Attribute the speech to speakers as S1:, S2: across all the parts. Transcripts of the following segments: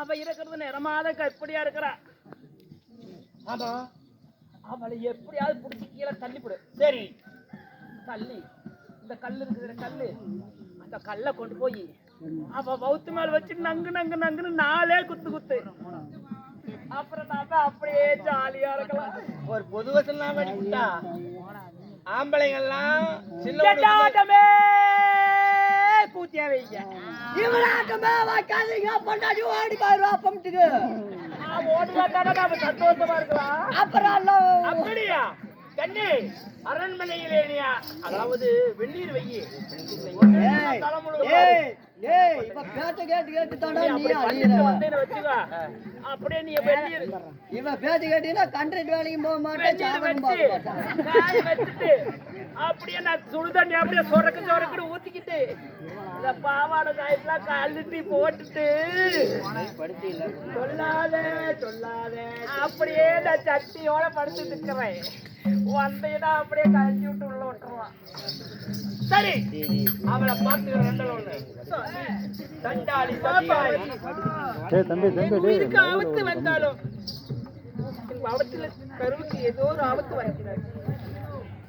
S1: அவ இருக்கிறது நிறமாத கற்படியா இருக்கிறா.
S2: ஆமா
S1: அவளை எப்படியாவது பிடிச்சி கீழே தள்ளிவிடு
S2: சரி
S1: தள்ளி. இந்த கல் இருக்குது கல்லு? அந்த கல்லை கொண்டு போய் அவ வவுத்து மேல வச்சு நங்கு நங்கு நங்குன்னு நாளே குத்து குத்து. அப்புறம் நாம அப்படியே ஜாலியா இருக்கலாம்.
S2: ஒரு பொது வசனம் படிக்கிட்டா ஆம்பளைங்கெல்லாம் சின்ன
S1: கூத்தியா வைங்க.
S3: இவளாட்டமே வைக்காதீங்க பொண்டாட்டி ஓடி போயிருவா பம்பிட்டுக்கு
S1: சந்தோஷமா இருக்கலாம்
S3: அப்புறம் எல்லாம்
S2: அப்படியா? கண்ணே அரண்மனையிலே நீயா? அதாவது வெந்நீர் வையி.
S3: ஏய், ஏய், ஏய், இவ பேச்ச கேட்டு கேட்டு தாண்டா நீ
S1: அப்படி
S3: அழியிற.
S1: பண்ணிட்டு வந்தேன்னு வச்சுக்கோ. அப்படியே நீ வெந்நீர்
S3: இவ பேச்ச கேட்டீங்கன்னா கண்ட்ரக்ட் வேலைக்கும் போக மாட்டேன்
S1: அப்படியே நான் சுடு தண்ணி அப்படியே சொரக்கு சொரக்குன்னு ஊத்திக்கிட்டு இந்த பாவாடை காயெல்லாம் கழுட்டி போட்டுட்டு. சொல்லாத சொல்லாத. அப்படியே நான் சட்டியோட படுத்து நிக்கிறேன். வந்தீங்கன்னா அப்படியே கழட்டி விட்டு உள்ள விட்டுருவான்
S2: சரி அவளை பார்த்து ரெண்டு ஒண்ணு. தண்டாளி.
S1: உயிருக்கு ஆபத்து வந்தாலும் ஆபத்துல கருவுக்கு ஏதோ ஒரு ஆபத்து வருகிறது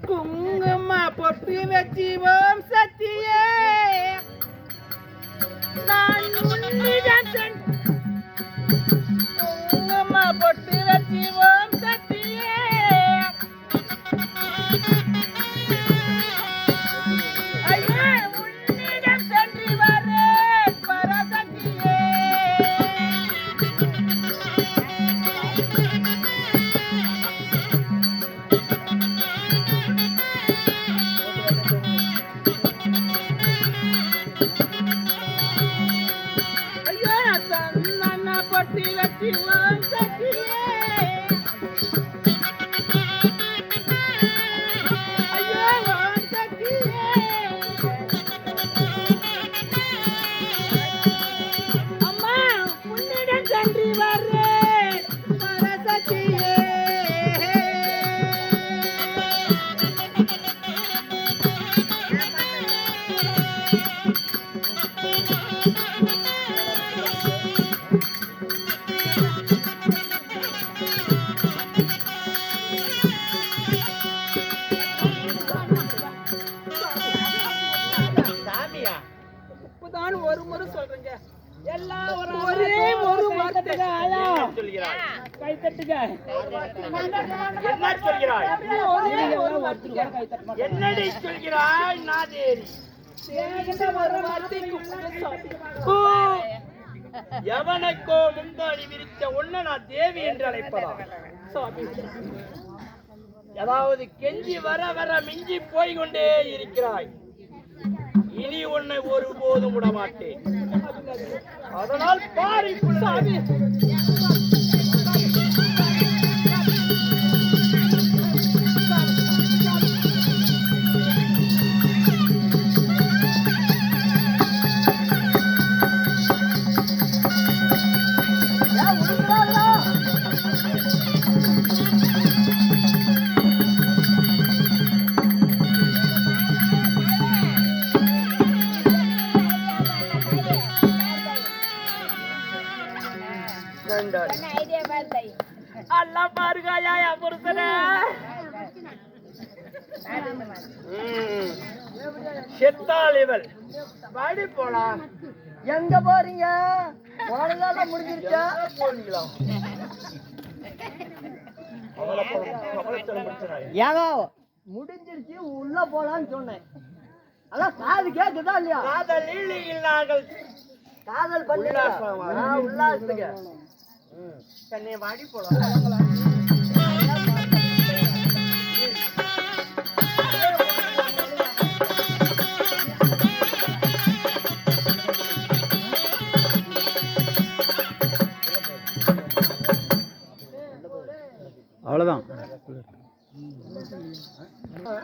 S1: குங்கும பொட்டு வச்சு ஓம் சத்தியே
S2: என்னடி சொல்கிறாய் நாதேரி? எவனுக்கோ முந்தாடி விரித்த உன்னை நான் தேவி என்று அழைப்பதா அதாவது கெஞ்சி வர வர மிஞ்சி போய் கொண்டே இருக்கிறாய். இனி உன்னை ஒருபோதும் விட மாட்டேன் அதனால் பாரி சாமி
S1: அல்லா பாருகாயா என் புருஷனை
S2: ம். செத்தாள் இவள். வாடி போலாம்.
S3: எங்க போறீங்க? உனதால முடிஞ்சிருச்சா?
S2: போனீங்களா.
S3: ஏங்க முடிஞ்சிருச்சு உள்ள போலான்னு சொன்னேன். அதான் காது கேக்குதா இல்லையா?
S2: காதல் நாங்கள்
S3: காதல் பண்ணி. உல்லாசத்துக்கு
S2: கண்ணே வாடி போலாம்.
S4: அவ்வளோதான்
S2: நான்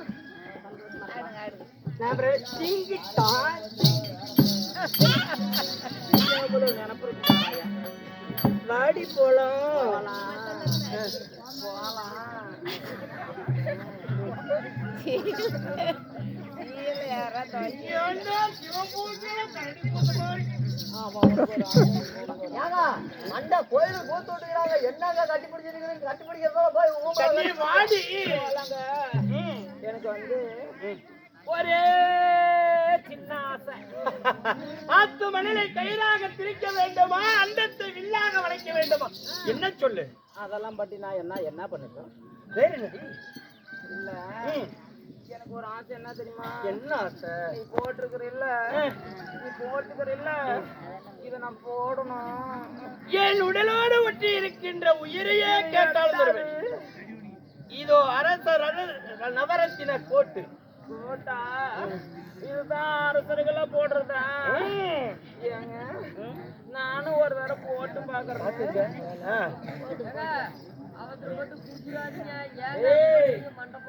S2: வாடி போலாம்.
S3: ஐயா கோயிலுக்கு பூத்து விட்டுக்கிறாங்க என்னங்க கட்டி பிடிக்கிறதோட போய்.
S1: எனக்கு வந்து ஒரே சின்ன ஆசை
S2: ஆத்து மணலை கயிறாக திரிக்க வேண்டுமா? அண்டத்தை வில்லாக வளைக்க வேண்டுமா? என்ன சொல்லு?
S1: அதெல்லாம் பத்தி நான் என்ன என்ன பண்ணிட்டோம்?
S2: வேறு
S1: இல்ல. எனக்கு ஒரு ஆசை என்ன தெரியுமா?
S2: என்ன ஆசை?
S1: நீ போட்டிருக்கிற இல்ல. நீ போட்டுக்கிற இல்ல. இத நான் போடணும்.
S2: என் உடலோடு ஒட்டி இருக்கின்ற உயிரையே கேட்டால் இதோ அரசர் அர- நவரத்தின கோட்டு.
S1: போட்டா இதுதான் அரசர்களா போடுறதா. ஏங்க நானும் ஒரு தடவை போட்டு பாக்குறேன்.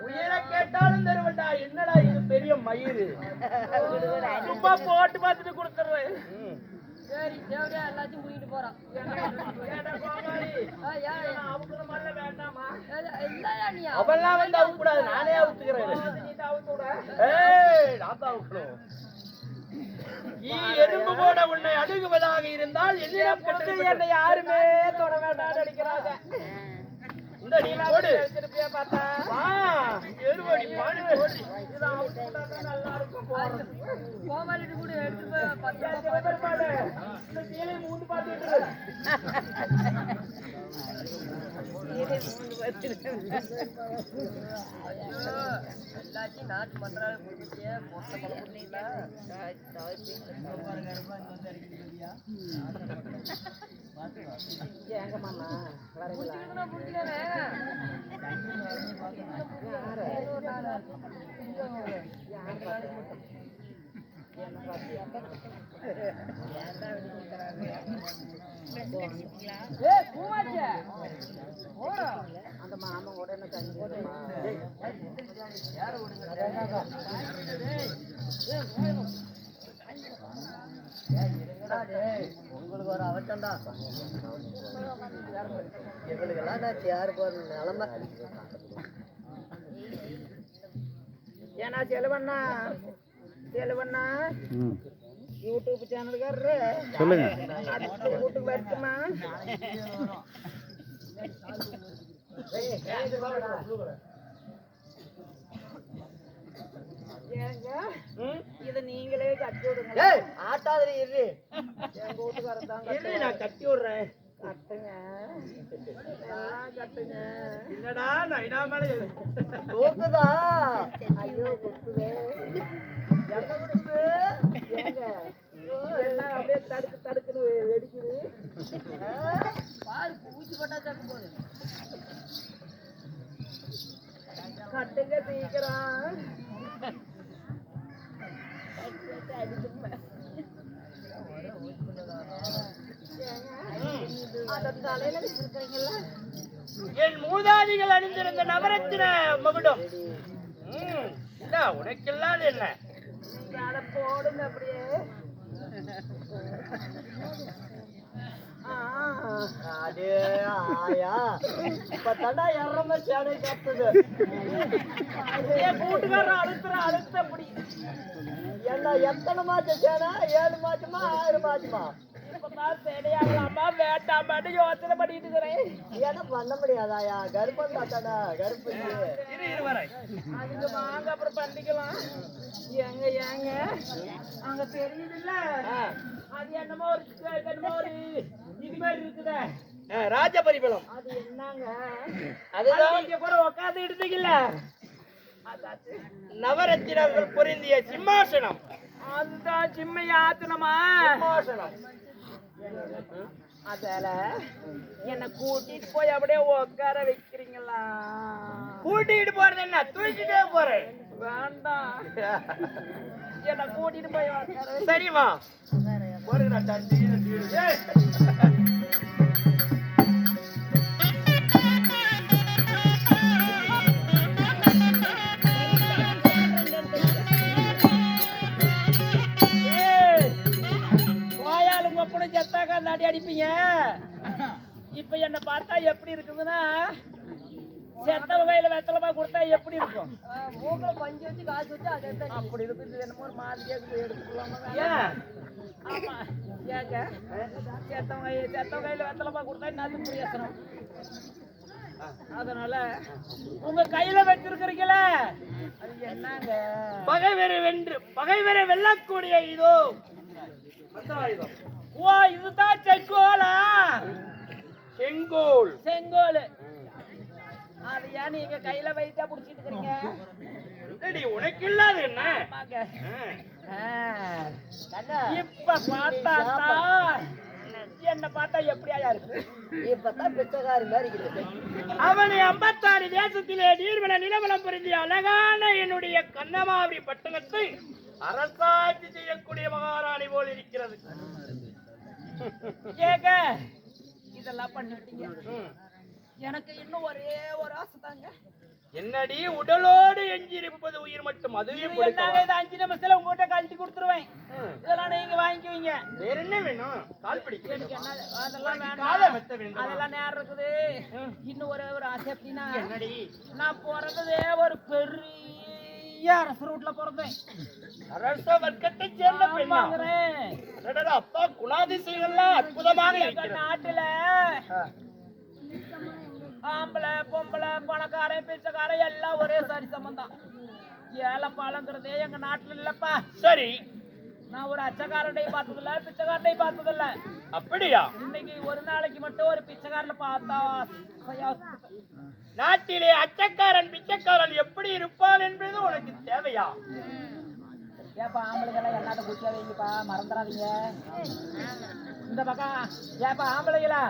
S2: உயிரை கேட்டாலும் தருவேன்டா. என்னடா இது பெரிய மயிறு?
S1: சும்மா போட்டு பார்த்துட்டு கொடுத்துறேன்.
S5: சரி தேவையா எல்லாத்தையும் முடிக்கிட்டு போறான்.
S1: வேண்டாமா?
S2: அவெல்லாம் வந்து அவுக்கூடாது நானே அவுத்துக்கிறேன்.
S1: நீ
S2: எறும்பு போட உன்னை அணுகுவதாக இருந்தால் என்னிடம்
S1: பொண்ணு
S2: கொண்டு
S1: என்னை யாருமே தொட வேண்டாம்னு அடிக்கிறாங்க
S5: எல்லாத்தையும் நாட்டு மன்றால கொடுத்துட்டு பொட்டை கொடுத்தீங்களா
S1: அந்த மாமா? வரீங்களா
S5: ஏய் பூமாச்சே ஓடா
S1: அந்த
S3: உங்களுக்கு ஒரு அவச்சம்டா எங்களுக்கெல்லாம் நான் சேர் போற நிலமை.
S1: ஏன்னா செலவண்ணா செலவண்ணா யூடியூப் சேனல்காரரு
S4: சொல்லுங்க.
S1: வீட்டுக்கு வரட்டுமா? ஏங்க
S2: ம்?
S1: இதை நீங்களே கட்டி விடுங்க.
S3: ஏய் ஆட்டாதிரி இரு.
S1: எங்க வீட்டுக்காரர் தான்
S2: இரு, நான் கட்டி விடுறேன்.
S1: கட்டுங்க. கட்டுங்க.
S2: என்னடா நான் இடாமலே
S3: தூக்குதா
S1: ஐயோ
S3: என்ன
S1: ஏங்க? எல்லாம் அப்படியே தடுக்கு தடுக்குன்னு வெடிக்குது.
S5: பாரு ஊசி போட்டா தப்பு போகுது.
S1: கட்டுங்க சீக்கிரம்.
S2: என் மூதாதிகள் அணிந்திருந்த நவரத்தின மகுடம். ம், என்ன என்ன?
S1: போடுங்க அப்படியே
S3: அடே ஆயா. இப்ப தடா எறம சேனை கத்துது.
S1: என் கூட்டுக்காரர் அழுத்துற அழுத்த அப்படி
S3: ஏண்டா எத்தனை மாசம் சேனை ஏழு மாசமா ஆறு மாசமா?
S1: சரியாகலாமா வேண்டாமான்னு யோசனை பண்ணிட்டு இருக்கிறேன்.
S3: ஏன்னா பண்ண முடியாதாயா கருப்பன் தாத்தாடா கருப்பு
S2: இரு இரு வரேன்
S1: அதுக்கு வாங்க அப்புறம் பண்ணிக்கலாம். ஏங்க ஏங்க? அங்க தெரியுதுல்ல. அது என்னமோ ஒரு என்னமோ ஒரு இது மாதிரி இருக்குதே.
S2: ஆ, ராஜபரிபலம்
S1: அது என்னங்க?
S2: அதுதான்.
S1: இங்க கூட உட்காந்து எடுத்தீங்கல்ல அதாச்சு.
S2: நவரத்தினர்கள் பொருந்திய சிம்மாசனம்.
S1: அதுதான் சிம்மை ஆத்தனமா
S2: சிம்மாசனம்.
S1: அதால என்ன கூட்டிட்டு போய் அப்படியே உட்கார வைக்கிறீங்களா?
S2: கூட்டிட்டு போறது என்ன? தூக்கிட்டே போறேன்
S1: வேண்டாம். என்ன கூட்டிட்டு போய் உட்கார வை.
S2: சரிமா போடுங்கடா,
S1: நாடி அடிப்பீங்க? இப்ப என்ன பார்த்தா எப்படி இருக்குதுன்னா செத்த வகையில வெத்தலமா கொடுத்தா எப்படி இருக்கும்?
S5: மூக்கில் பஞ்சு வச்சு காசு வச்சு அதை
S1: அப்படி இருக்குது என்னமோ ஒரு மாதிரியா இருக்குது எடுத்துக்கலாமா? ஆமா. ஏங்க? செத்தவங்க செத்தவங்க கையில வெத்தலைப்பா கொடுத்தா என்னது பிரயோசனம்? அதனால உங்க கையில வச்சிருக்கிறீங்களே அது என்னங்க?
S2: பகைவரை வென்று பகைவரை வெல்லக்கூடிய இதோ அஸ்திராயுதம்.
S1: ஓ இதுதான் செங்கோலா.
S2: செங்கோல்.
S1: செங்கோல். அது ஏன் நீங்க கையில வைத்தா புடிச்சிட்டு இருக்கீங்க.
S2: உனக்கு இல்லாத என்ன.
S1: இப்ப பார்த்தா என்ன பார்த்தா எப்படியா இருக்கு?
S3: இப்பதான் பிச்சைக்காரி மாதிரி இருக்குது.
S2: அவனை ஐம்பத்தாறு தேசத்திலே நீர்வள நிலவளம் புரிந்திய அழகான என்னுடைய கண்ணமாவி பட்டணத்தை அரசாட்சி செய்யக்கூடிய மகாராணி போல் இருக்கிறது.
S1: ஏங்க இதெல்லாம் பண்ணிட்டீங்க. எனக்கு இன்னும் ஒரே ஒரு ஆசை தாங்க.
S2: என்னடி உடலோடு எஞ்சியிருப்பது உயிர் மட்டும் அதுவே
S1: இது
S2: கொடுக்கவா?
S1: என்னங்க இது அஞ்சு நிமிஷத்துல உங்ககிட்ட கழட்டி கொடுத்துருவேன். இதெல்லாம் நீங்க வாங்கிக்குவீங்க.
S2: வேற என்ன வேணும்? கால் பிடிக்க
S1: அதெல்லாம் வேண்டுமா? அதெல்லாம் நேரம் இருக்குது. இன்னும் ஒரே ஒரு ஆசை எப்படின்னா
S2: என்னடி?
S1: நான் பிறந்ததே ஒரு பெரிய அரசு ரூட்ல பிறந்தேன்
S2: அரச வர்க்கத்தை சேர்ந்த பெண்ணா?
S1: வாங்குறேன்.
S2: அடடா, அப்பா குணாதிசயங்கள்லாம் அற்புதமாக
S1: எங்க
S2: இருக்கிறது
S1: நாட்டுல ஆம்பளை பொம்பளை பணக்காரன் பிச்சைக்காரன் எல்லாம் ஒரே சரி சம்பந்தம் ஏழை பாலங்கிறதே எங்க நாட்டுல இல்லப்பா.
S2: சரி
S1: நான் ஒரு அச்சக்காரனையும் பார்த்ததில்ல பிச்சைக்காரனையும் பார்த்ததில்ல.
S2: அப்படியா?
S1: இன்னைக்கு ஒரு நாளைக்கு மட்டும் ஒரு பிச்சைக்காரனை பார்த்தா.
S2: நாட்டிலே அச்சக்காரன் பிச்சைக்காரன் எப்படி இருப்பான் என்பது உனக்கு தேவையா?
S1: ஏப்பா ஆம்பளைகளை எல்லாத்தையும் குச்சியா வைங்கப்பா மறந்துடாதீங்க. இந்த பக்கம் ஏப்பா ஆம்பளைகளா?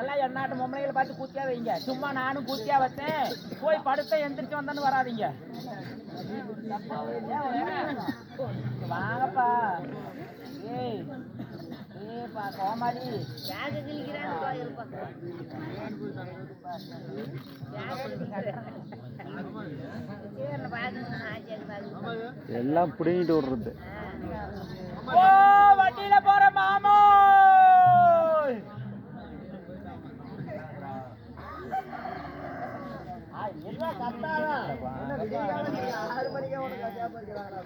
S1: எல்லாம் என்னாட்டு பொம்பளைகளை பார்த்து குத்தியா வைங்க. சும்மா நானும் குத்தியா வச்சேன் போய் படுத்த எந்திரிச்சு வந்தேன்னு வராதீங்க. வாங்கப்பா. ஏய் ஏப்பா கோமாளி.
S5: யாரு
S4: எல்லாம் பிடுங்கிட்டு விடுறது.
S1: வண்டியில போற மாமோ
S3: என்ன கத்தாதா என்ன விடியகாலம் நீ ஆறு மணிக்கே உனக்கு கட்டியா போயிருக்கிறாங்களா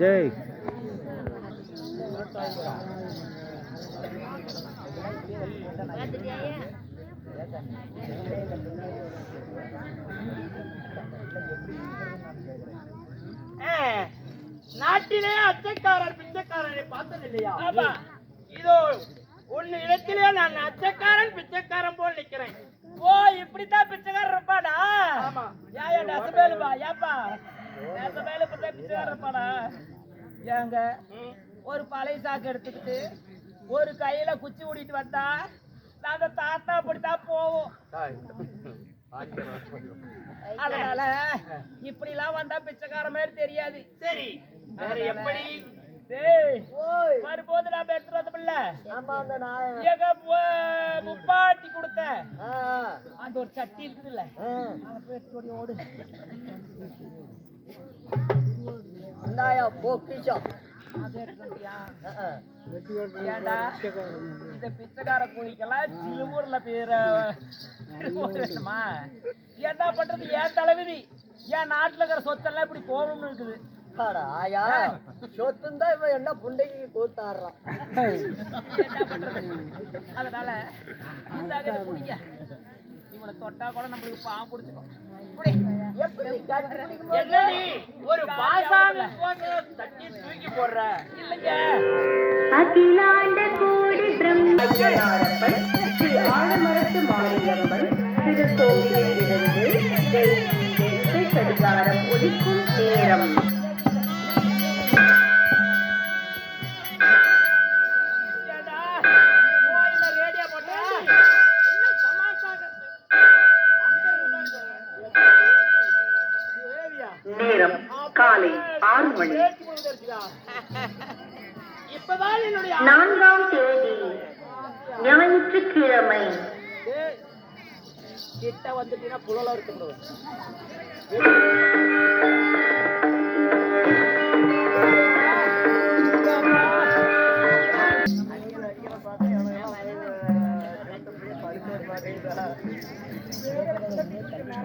S4: விஜய்
S2: நாட்டிலே அச்சக்காரர் பிச்சைக்காரனை பார்த்தது இல்லையா
S1: ஆமா.
S2: இதோ உன் இடத்திலே நான் அச்சக்காரன் பிச்சைக்காரன் போல் நிக்கிறேன்
S1: ஓ இப்படித்தான் பிச்சைக்காரர் இருப்பாடா
S2: ஆமா.
S1: ஏன் டசபேலுப்பா ஏப்பா? ஏங்க. ஒரு பழைய சாக்கு எடுத்துக்கிட்டு ஒரு கையில குச்சி ஓடிட்டு வந்தா நாங்க தாத்தா அப்படித்தான் போவோம். அதனால இப்படி எல்லாம் வந்தா பிச்சைக்கார மாதிரி தெரியாது.
S2: சரி எப்படி?
S1: வரும்போது நாம எடுத்துட்டு வந்தோம்ல எங்க முப்பாட்டி கொடுத்த. அந்த ஒரு சட்டி இருக்குதுல்ல
S3: ஆ.
S1: அதை போய் எடுத்துட்டு ஓடி ஓடு.
S3: இந்தாயா ஆ.
S1: ஏன்டா இந்த பிச்சைக்கார கூலிக்கெல்லாம் சிலுவூர்ல பேர. என்ன பண்றது? ஏன் தலைவிதி ஏன் நாட்டுல இருக்கிற சொத்தெல்லாம் இப்படி போகணும்னு இருக்குது?
S3: ஆயா. சொத்துந்தா இவன் என்ன புண்டைக்கு கூத்தாடுறான்
S1: என்ன பண்றது? அதனால இவனை தொட்டா கூட நம்மளுக்கு பாவம் பிடிச்சிக்கும்.
S2: ஒரு பாசாமி தட்டி தூக்கி போடுற?
S1: இல்லைங்க
S6: அகிலாண்ட கோடி ஆலமரத்து மாரியம்மன் திருக்கோவிலிலிருந்து தெற்கு கடிகாரம் ஒலிக்கும் நேரம்.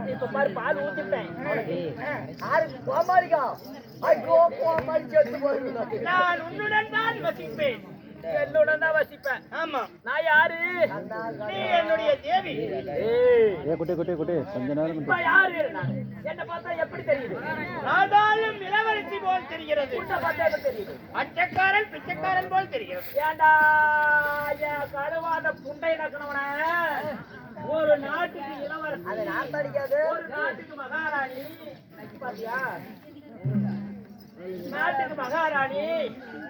S1: இப்ப பாரு பால் ஊத்திட்டேன்
S3: யாருக்கு கோமாளிக்கா ஐயோ கோமாளி
S1: நான் உன்னுடன் தான் வசிப்பேன். என்னுடன் தான் வசிப்பேன்.
S2: ஆமா.
S1: நான் யாரு?
S2: நீ என்னுடைய தேவி.
S4: ஏ குட்டி குட்டி குட்டி. கொஞ்ச நேரம்
S1: இப்ப யாரு? என்ன பார்த்தா எப்படி தெரியுது?
S2: ஆனாலும் இளவரசி போல் தெரிகிறது. அச்சக்காரன் பிச்சைக்காரன் போல் தெரிகிறது.
S1: ஏண்டா கழுவாத புண்டை நக்கணவன ஒரு நாட்டுக்கு இளவரசி
S3: அது நான் படிக்காது.
S1: ஒரு நாட்டுக்கு மகாராணி. பாத்தியா? நாட்டுக்கு மகாராணி.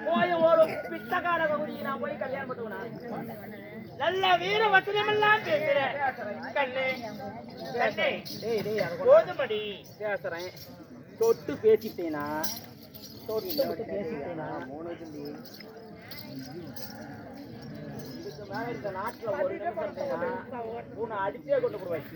S1: போய் ஒரு பிச்சைக்கார பகுதியை நான் போய் கல்யாணம் பண்ணுவேன்
S2: நல்ல வீர வசனமெல்லாம் பேசுற கண்ணே கண்ணே போதுமடி
S1: பேசுறேன். தொட்டு பேசிட்டேனா? தொட்டு பேசிட்டேனா? இதுக்கு மேல இந்த நாட்டுல ஒரு உன்னை அடிச்சே கொண்டு போடுவேன்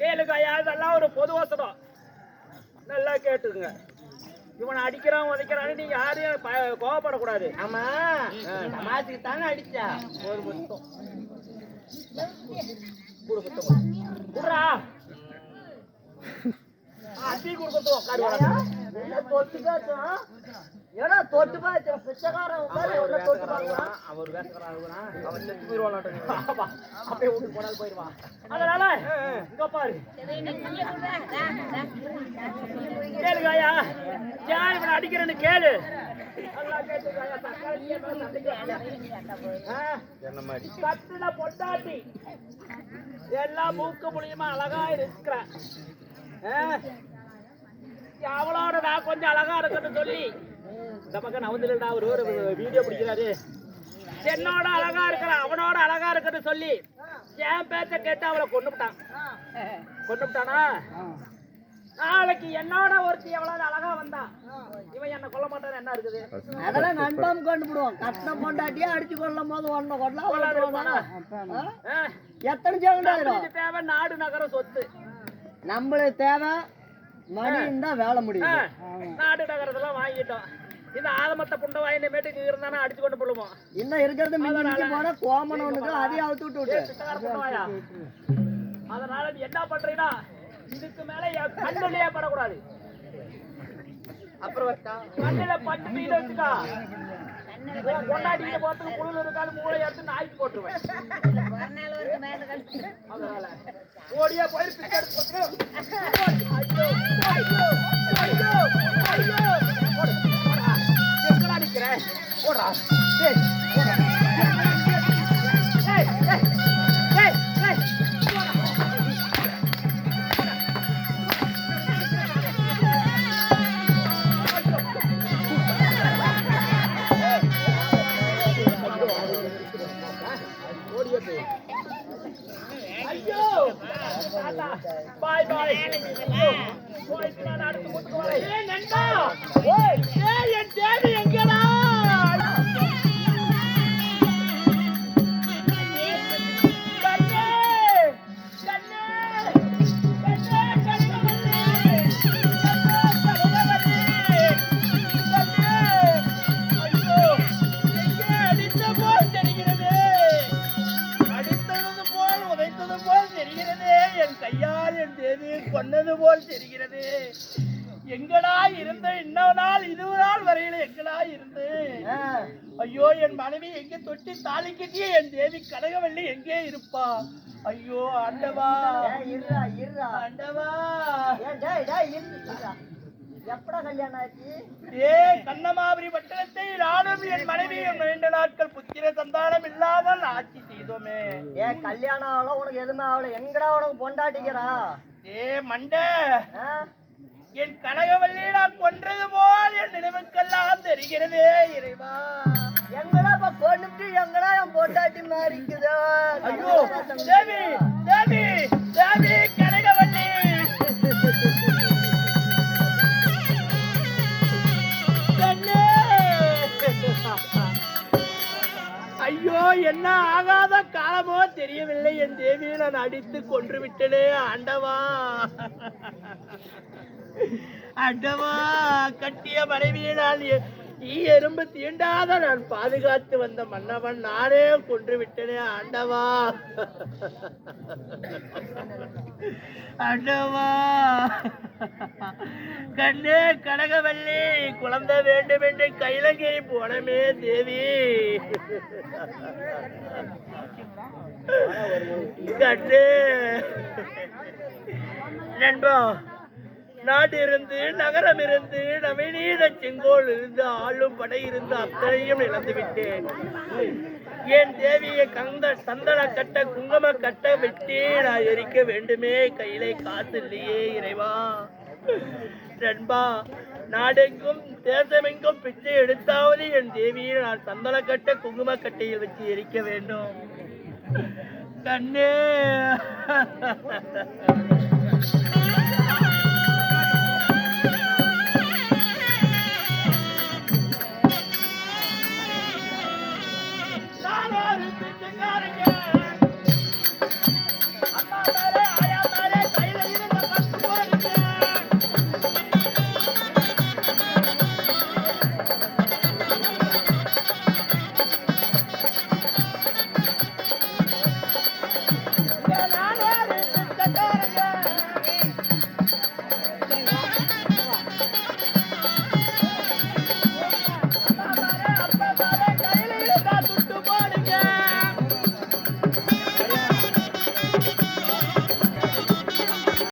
S1: கேளுக்காயா இதெல்லாம் ஒரு பொது வசனம். நல்லா கேட்டுங்க இவனை அடிக்கிறான் உதைக்கிறான்னு நீங்க யாரையும் கோவப்படக்கூடாது.
S3: ஆமா. மாத்துக்கு தானே அடிச்சா?
S1: ஒரு முத்தம் குடு குடுறா. அடி கொடுக்கட்டும் உட்காரு
S3: என்ன தொட்டு பேசுற பிச்சைக்காரன் உட்காரு தொட்டு
S1: அவர் வேசக்கிறான் அவன் செத்து போயிடுவான் ஆமா அப்படியே வீட்டுக்கு போனாலும் போயிடுவான். அதனால இங்க பாரு. கேளுகாயா யார் இவனை அடிக்கிறேன்னு கேளு. பொட்டாட்டி எல்லாம் மூக்கு மூலியமா அழகா இருக்கிற. அவளோட நான் கொஞ்சம் அழகா இருக்கட்டும் சொல்லி இந்த பக்கம் நவந்திலடா ஒரு ஒரு வீடியோ பிடிக்கிறாரு. என்னோட அழகா இருக்கிற அவனோட அழகா இருக்கட்டும் சொல்லி என் பேச்ச கேட்டு அவளை கொண்டுட்டான் கொண்டுட்டானா நாளைக்கு என்னோட ஒருத்தி எவ்வளவு அழகா வந்தா இவன் என்ன கொல்ல மாட்டான்னு என்ன இருக்குது?
S3: அதெல்லாம் கன்ஃபார்ம் கண்டுபிடுவோம் கட்டின பொண்டாட்டியே அடிச்சு கொள்ளும் போது ஒன்ன?
S1: ஆ?
S3: எத்தனை
S1: நம்மளுக்கு தேவை நாடு நகர சொத்து.
S3: நம்மளுக்கு தேவை மணி இருந்தா வேலை முடியும்
S1: நாடு நகரத்தெல்லாம் வாங்கிட்டோம். இந்த ஆலமத்த புண்டை வாங்கின மேட்டுக்கு இருந்தானா அடிச்சு கொண்டு போடுவோம்.
S3: இன்னும் இருக்கிறது மிஞ்சி மிஞ்சி போனா கோமன் ஒண்ணுக்கு அதையும் அவுத்து விட்டு. விட்டு
S1: அதனால நீ என்ன பண்றீங்கன்னா இதுக்கு மேல என் கண்ணுலயே படக்கூடாது.
S3: அப்புறம்
S1: கண்ணுல பட்டு மீன் வச்சுக்கா. உன் பொண்டாட்டிக்கு போறதுக்கு புழு இருக்காது மூளை எடுத்து நாய்க்கு போட்டுருவேன். அதனால ஓடியா. ஐயோ, ஐயோ, ஐயோ, ஐயோ. போடு, போடா. எங்கடா நிக்கிற? எங்கடா
S2: இருந்த இன்னொரு நாள் இது நாள் வரையில எங்கடா இருந்து ஐயோ என் மனைவி எங்கே தொட்டி தாலி கட்டிய என் தேவி கனகவல்லி எங்கே இருப்பா? ஐயோ ஆண்டவா.
S3: இருடா இருடா.
S2: ஆண்டவா.
S3: ஏய், டேய், டேய், இரு, இருடா. எப்படா கல்யாணம் ஆச்சு?
S2: ஏ கண்ணமாபுரி பட்டணத்தை நானும் என் மனைவியும் நீண்ட நாட்கள் புத்திர சந்தானம் இல்லாமல் ஆட்சி செய்தோமே.
S3: ஏன் கல்யாணம் ஆகல உனக்கு எதுவுமே ஆகல. எங்கடா உனக்கு பொண்டாட்டிக்கிறா?
S2: ஏ மண்டை? என் கனகவல்லி நான் கொன்றது போல் என் நினைவுக்கெல்லாம் தெரிகிறதே இறைவா.
S3: எங்கடா இப்ப கொண்டுட்டு எங்கடா என் பொண்டாட்டி மாறிக்குதோ
S2: ஐயோ தேவி தேவி தேவி கனகவல்லி! ஐயோ என்ன ஆகாத காலமோ தெரியவில்லை என் தேவியை நான் அடித்து கொன்று விட்டனே ஆண்டவா. ஆண்டவா கட்டிய மனைவியை நான் ஈ எறும்பு தீண்டாத நான் பாதுகாத்து வந்த மன்னவன் நானே கொன்று விட்டனே ஆண்டவா. ஆண்டவா கண்ணே கனகவல்லி குழந்தை வேண்டும் என்று கைலங்கிரி போனமே தேவி. கண்ணே. நண்பா நாடு இருந்து நகரம் இருந்து நவநீத செங்கோல் இருந்து ஆளும் படை இருந்து அத்தனையும் இழந்துவிட்டேன் என் தேவியை கந்த சந்தன கட்ட குங்கும கட்ட வெட்டி நான் எரிக்க வேண்டுமே கையிலே காசு இல்லையே இறைவா. நண்பா நாடெங்கும் தேசமெங்கும் பிச்சை எடுத்தாவது என் தேவியை நான் சந்தன கட்ட குங்கும கட்டையில் வச்சு எரிக்க வேண்டும். கண்ணே.